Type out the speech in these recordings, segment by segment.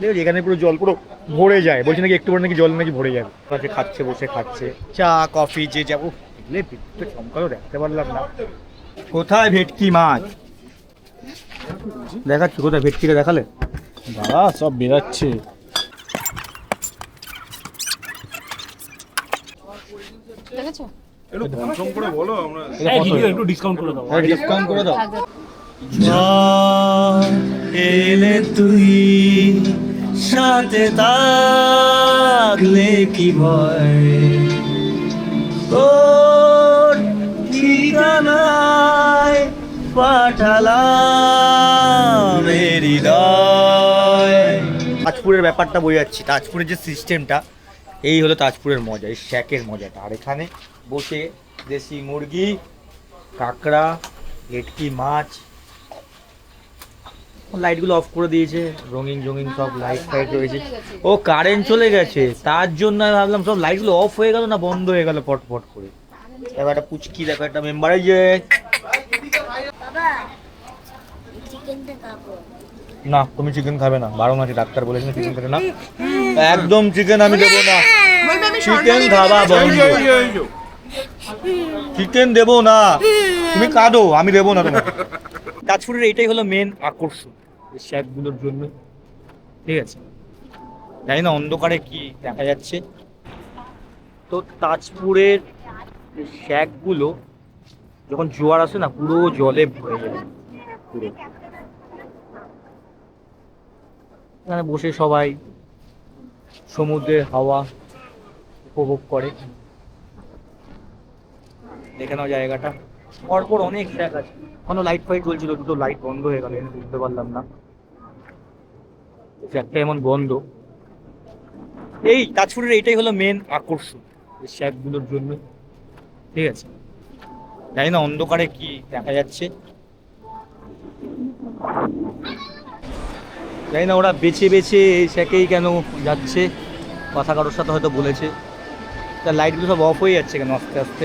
দেখেছি এখানে পুরো জল পুরো ভরে যায়। বলছি নাকি একটু পরে নাকি জল নাকি ভরে যাবে। পাশে খাচ্ছে বসে খাচ্ছে। চা কফি যে যাব দেখলে বিদ্যুৎ চমকালো দেখতে পারলাম না। কোথায় ভেটকি মাছ? দেখাচ্ছি কোথায় ভেটকিটা দেখালে? বাবা সব বেরাচ্ছে। দেখেছ? একটু কনফার্ম করে বলো আমরা একটু ডিসকাউন্ট করে দাও। ডিসকাউন্ট করে দাও। এলে তুই সাথে থাকলে কি ভয়? ঠিকানায় পাঠালাম তাজপুরের ব্যাপারটা বোঝাচ্ছি। তাজপুরের যে সিস্টেমটা, এই হলো তাজপুরের মজা, এই শ্যাকের মজাটা। আর এখানে বসে দেশি মুরগি, কাঁকড়া, ভেটকি, মাছ লাইটগুলো অফ করে দিয়েছে। রঙিন রঙিন সব লাইট ফাইট রয়েছে। ও কারেন্ট চলে গেছে। তার জন্য আমি ভাবলাম সব লাইটগুলো অফ হয়ে গেল না বন্ধ হয়ে গেল পট পট করে? এবার একটা পুচকি দেখো একটা মেম্বার যে। না তুমি চিকেন খাবে না। বারো মাসে ডাক্তার বলেছেন চিকেন খেতে না? একদম চিকেন আমি দেবো না। চিকেন খাওয়া বন্ধ। চিকেন দেবো না। তুমি কাঁদো আমি দেবো না তোমার তাজপুরের এটাই হলো মেন আকর্ষণ। এই শ্যাকগুলোর জন্য। ঠিক আছে। জানি না অন্ধকারে কি দেখা যাচ্ছে। তো তাজপুরের শ্যাকগুলো যখন জোয়ার আসে না, পুরো জলে ভরে যায়। পুরো। এখানে বসে সবাই সমুদ্রের হাওয়া উপভোগ করে। দেখে নাও জায়গাটা। পরপর অনেক ট্র্যাক আছে। কোনো লাইট ফাইট চলছিল দুটো লাইট বন্ধ হয়ে গেল বুঝতে পারলাম না। ট্র্যাকটা এমন বন্ধ। এই তাজপুরের এইটাই হলো মেন আকর্ষণ শ্যাকগুলোর জন্য। ঠিক আছে? জানি না অন্ধকারে কি দেখা যাচ্ছে। জানি না ওরা বেছে বেছে এই শ্যাকেই কেন যাচ্ছে। কথা কারোর সাথে হয়তো বলেছে। তা লাইটগুলো সব অফ হয়ে যাচ্ছে কেন আস্তে আস্তে?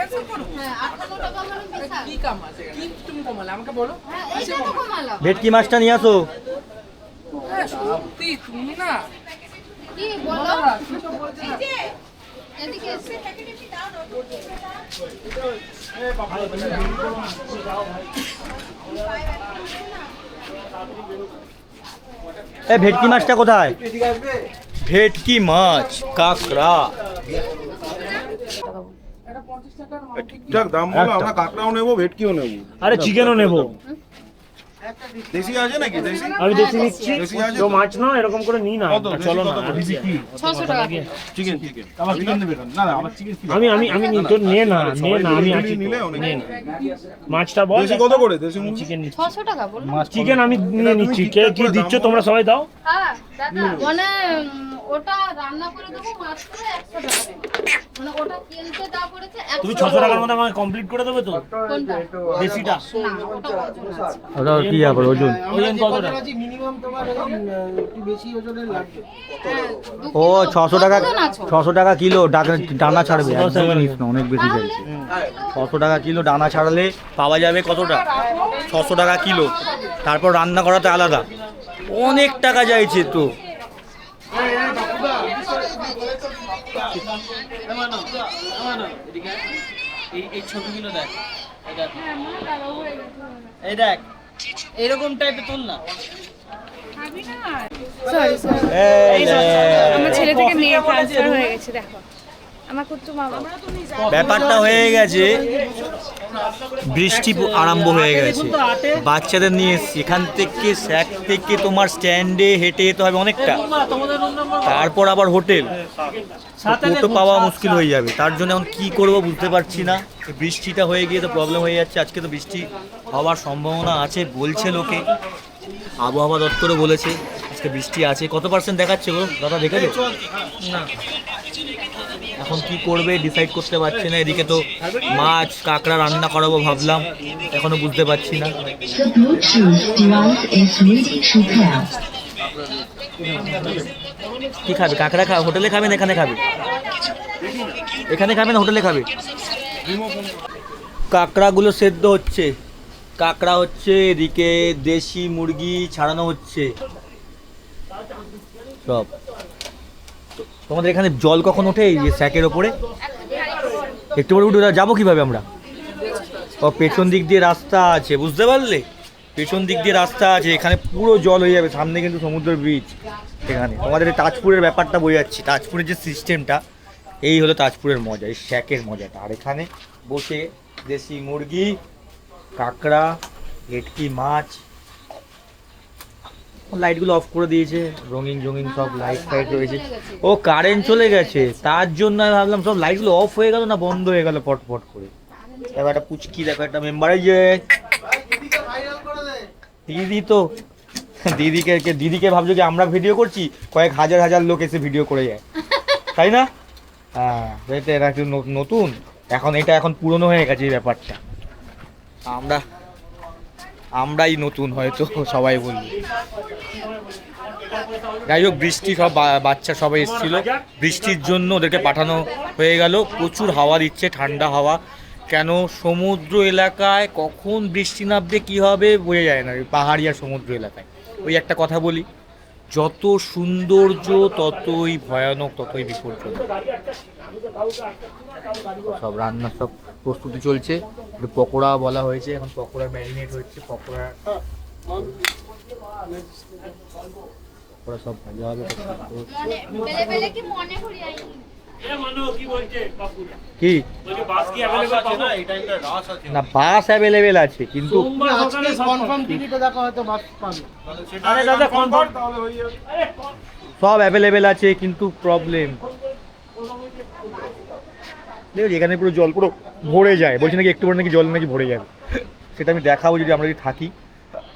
হলো বিশাল। কি কাম আছে কি তুমি কমালে আমাকে বলো। হ্যাঁ এইটা তো কমালাম। ভেটকি মাছটা নিয়ে আসো। হ্যাঁ সত্যি তুমি না। কি বলো? এ ভেটকি মাছটা কোথায়? ভেটকি মাছ কাঁকড়া। ঠিকঠাক দাম বলো আমরা কাঁকড়াও নেব ভেটকিও নেব। আরে চিকেনও নেব। দেশি আছে নাকি? দেশি? আমি নিচ্ছি। দেশি আছে? তো? মাছ না এরকম করে নি না। কত? চলো না। দেশি কি? ছশো টাকা চিকেন চিকেন আমার চিকেন নেবে না না আমার চিকেন আমি আমি আমি নি নে না নে না আমি আছি। নিলে অনেক মাছটা বল। দেশি কত করে? দেশি মুরগি? চিকেন নিচ্ছি। ছশো টাকা বলো চিকেন আমি নিয়ে নিচ্ছি। কে কি দিচ্ছ তোমরা সবাই দাও। হ্যাঁ দাদা মানে ওটা রান্না করে দেবো মাত্র একশো টাকা মানে ওটা পড়েছে তুমি ছশো টাকার মধ্যে আমাকে কমপ্লিট করে দেবে তো? কোনটা? দেশিটা? না ওটা ওজন আছে। ওটা কি ব্যাপার ওজন। হ্যাঁ, ও ছশো টাকা ছশো টাকা কিলো ডানা ছাড়বে। অনেক বেশি চাইছে ছশো টাকা কিলো ডানা ছাড়ালে পাওয়া যাবে কতটা? ছশো টাকা কিলো। তারপর রান্না করাতে আলাদা। অনেক টাকা চাইছে তো। এই এই ছবিগুলো দেখ। এই দেখ। এরকম টাইপের তোল না? এই রে। আমার ছেলে থেকে মেয়ে ট্রান্সফার হয়ে গেছে দেখো। আমার কুট্টু মামা ব্যাপারটা হয়ে গেছে বৃষ্টি আরম্ভ হয়ে গেছে। বাচ্চাদের নিয়ে এসছি। এখান থেকে স্যাক থেকে তোমার স্ট্যান্ডে হেঁটে যেতে হবে অনেকটা। তারপর আবার হোটেল। টোটো পাওয়া মুশকিল হয়ে যাবে। তার জন্য এখন কি করব বুঝতে পারছি না। বৃষ্টিটা হয়ে গিয়ে তো প্রবলেম হয়ে যাচ্ছে। আজকে তো বৃষ্টি হওয়ার সম্ভাবনা আছে বলছে লোকে। আবহাওয়া দপ্তরও বলেছে আজকে বৃষ্টি আছে। কত পার্সেন্ট দেখাচ্ছে গো? দাদা দেখেছ? না। এখন কি করবে ডিসাইড করতে পারছি না। এদিকে তো মাছ, কাঁকড়া রান্না করাবো ভাবলাম। এখনও বুঝতে পারছি না. কি খাবে? কাঁকড়া খা হোটেলে খাবে না এখানে খাবে? এখানে খাবে না, হোটেলে খাবে? কাঁকড়াগুলো সেদ্ধ হচ্ছে। কাঁকড়া হচ্ছে, এদিকে দেশি মুরগি ছাড়ানো হচ্ছে। সব। তোমাদের এখানে জল কখন ওঠে? এই যে স্যাকের ওপরে। একটু পরে উঠে যাব কীভাবে আমরা? ও, পেছন দিক দিয়ে রাস্তা আছে, বুঝতে পারলে? পেছন দিক দিয়ে রাস্তা আছে, এখানে পুরো জল হয়ে যাবে, সামনে কিন্তু সমুদ্র ব্রিজ এখানে। তোমাদের তাজপুরের ব্যাপারটা বোঝাচ্ছি, তাজপুরের যে সিস্টেমটা এই হলো তাজপুরের মজা, এই শ্যাকের মজাটা। আর এখানে বসে দেশি মুরগি, কাঁকড়া, ভেটকি, মাছ লাইটগুলো অফ করে দিয়েছে। রঙিন রঙিন সব লাইট ফাইট রয়েছে। ও কারেন্ট চলে গেছে। তার জন্য আমি ভাবলাম সব লাইটগুলো অফ হয়ে গেল না বন্ধ হয়ে গেল পট পট করে? এবার একটা পুচকি দেখো একটা মেম্বারে যে। দিদি তো দিদিকে কে- দিদিকে ভাবছ কি আমরা ভিডিও করছি? কয়েক হাজার হাজার লোক এসে ভিডিও করে যায়। তাই না? হ্যাঁ এটা এটা একটু নতুন। এখন এটা এখন পুরনো হয়ে গেছে এই ব্যাপারটা। আমরা আমরাই নতুন হয়তো, সবাই বলি। যাই হোক, বৃষ্টি সব বাচ্চা সবাই এসেছিল। বৃষ্টির জন্য ওদেরকে পাঠানো হয়ে গেল। প্রচুর হাওয়া দিচ্ছে, ঠান্ডা হাওয়া। কেন সমুদ্র এলাকায় কখন বৃষ্টি নামবে, কী হবে, বোঝা যায় না। ওই আর সমুদ্র এলাকায়। ওই একটা কথা বলি। যত সৌন্দর্য, ততই ভয়ানক, ততই বিপর্য সব রান্নার সব প্রস্তুতি চলছে। পকোড়া বলা হয়েছে, এখন পকোড়া ম্যারিনেট হচ্ছে, পকোড়া পকোড়া সব ভাজা হবে। মানে। কি আইনি কি? না বাস অ্যাভেলেবেল আছে কিন্তু আরে দাদা কনফার্ম তাহলে হয়ে যাবে। সব অ্যাভেলেবেল আছে কিন্তু প্রবলেম এখানে পুরো জল পুরো ভরে যায় বলছি নাকি একটু পরে নাকি জল নাকি ভরে যাবে। সেটা আমি দেখাবো যদি আমরা যদি থাকি।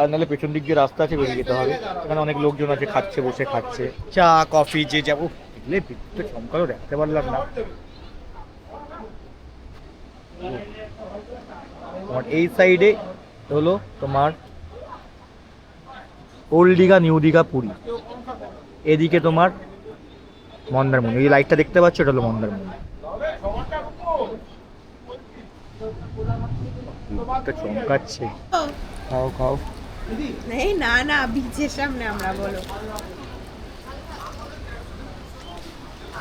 আর নাহলে পেছন দিক দিয়ে রাস্তা আছে বেরিয়ে যেতে হবে। এখানে অনেক লোকজন আছে খাচ্ছে বসে খাচ্ছে। চা কফি যে যাব এগুলো বিদ্যুৎ চমকালো দেখতে পারলাম না। এই সাইডে হলো তোমার ওল্ড দীঘা নিউ দীঘা, পুরী। এদিকে তোমার মন্দারমণি। এই লাইটটা দেখতে পাচ্ছ? এটা হলো মন্দারমণি। চমকাচ্ছে খাও খাও। না না বিচের সামনে আমরা বলো আগে তো বলবে আগে থেকে বললে হয়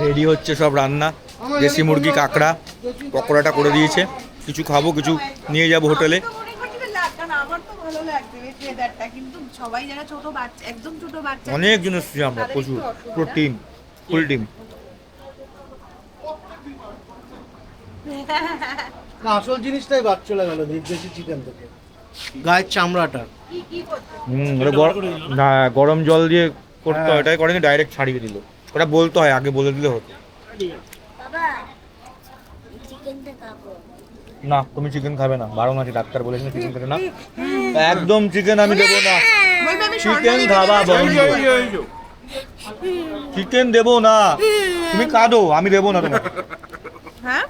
রেডি হচ্ছে সব রান্না। দেশি মুরগি কাঁকড়া পকোড়াটা করে দিয়েছে। কিছু খাব কিছু নিয়ে যাব হোটেলে। তো মনে করছি যে লাগ- কারণ আমার তো ভালো লাগছে বেশ weatherটা, কিন্তু সবাই যারা ছোট বাচ্চা একদম ছোট বাচ্চা অনেক জন এসেছি আমরা প্রচুর। পুরো টিম ফুল না আসল জিনিসটাই বাদ চলে গেল দেশি চিকেন থেকে। গায়ের চামড়াটা। হুম ওটা গরম না গরম জল দিয়ে করতে হয় এটাই করেনি ডাইরেক্ট ছাড়িয়ে দিল। ওটা বলতে হয় আগে বলে দিলে হতো। না তুমি চিকেন খাবে না বারণ আছে ডাক্তার বলেছেন চিকেন খেতে না? একদম চিকেন আমি দেবো না। চিকেন স্বর্ণালী খাবা বন্ধ এই যে, এই যে, এই যে। চিকেন দেবো না। তুমি কাঁদো আমি দেবো না তোমাকে। হ্যাঁ?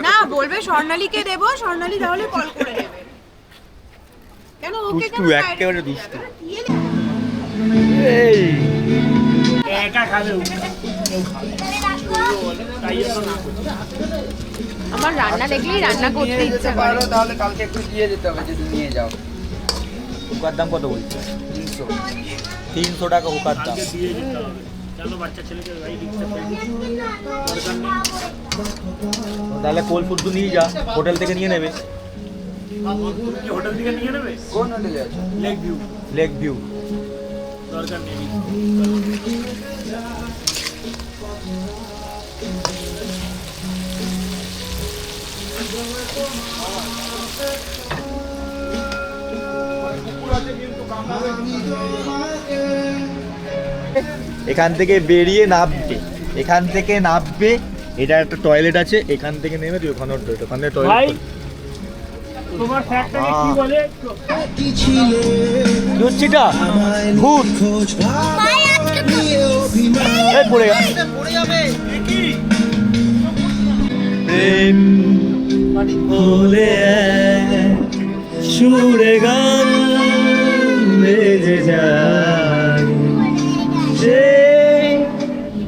না বলবে স্বর্ণালীকে দেবো স্বর্ণালী তাহলে কল করে নেবে কেন ওকে কেন একেবারে দুষ্টু। এই। একা খাবে ও। তাই জন্য না করছি। আমার রান্না দেখলেই রান্না করতে ইচ্ছে করে। তাহলে কালকে একটু দিয়ে যেতে হবে যদি নিয়ে যাও। দাম কত বলছে? তিনশো টাকা হুকার দাম দিয়ে যেতে হবে। চলো বাচ্চা ছেলেকে গাড়ি রিক্সা ফেলব দরকার নেই তাহলে কোল ফুদ্দু নিয়ে যা হোটেল থেকে নিয়ে নেবে তুমি কি হোটেল থেকে নিয়ে নেবে কোন হোটেলে আছে লেক ভিউ লেক ভিউ দরকার নেই এখান থেকে বেরিয়ে নামবে। এখান থেকে নামবে এটা একটা টয়লেট আছে এখান থেকে নেমে তুই ওখানে টয়লেট ওখানে টয়লেট তোমার ফ্যাক্টরি কি বলে? কি হচ্ছে এটা ভূত এই পড়ে গেল। প্রেম বলে সুরে গান। বেজে যায় সে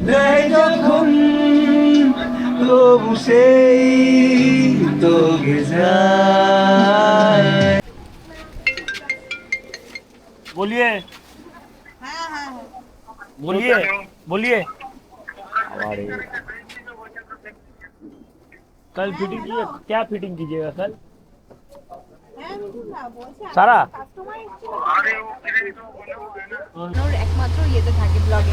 দেয় যখন তবু সেই তোকে যায় बोलिए হ্যাঁ হ্যাঁ হ্যাঁ बोलिए बोलिए আরে कल फिटिंग कीजिए क्या फिटिंग कीजिएगा कल সারা? একমাত্র ইয়েতে থাকে ব্লগে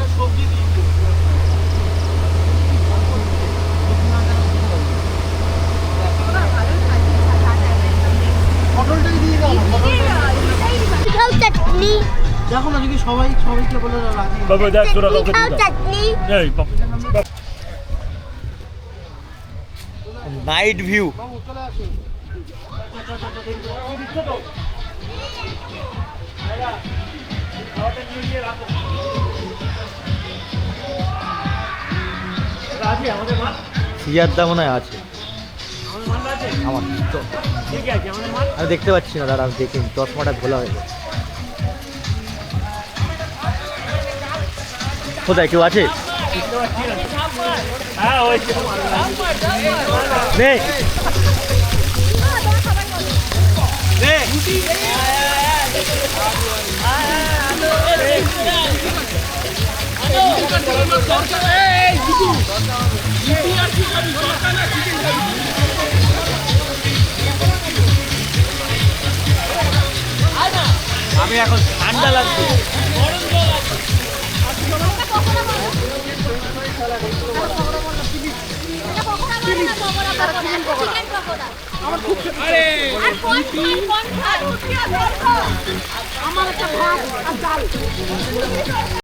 দেখো না সবাই বলে নাইট ভিউ আমাদের মনে হয় আছে। আমার আমি দেখতে পাচ্ছি না দাদা আমি দেখিনি চশমাটা খোলা হয়ে গেছে। কোথায় কেউ আছে? হ্যাঁ ওই নে। আমি এখন ঠান্ডা লাগছে। আমার একটা ভাত আর ডাল।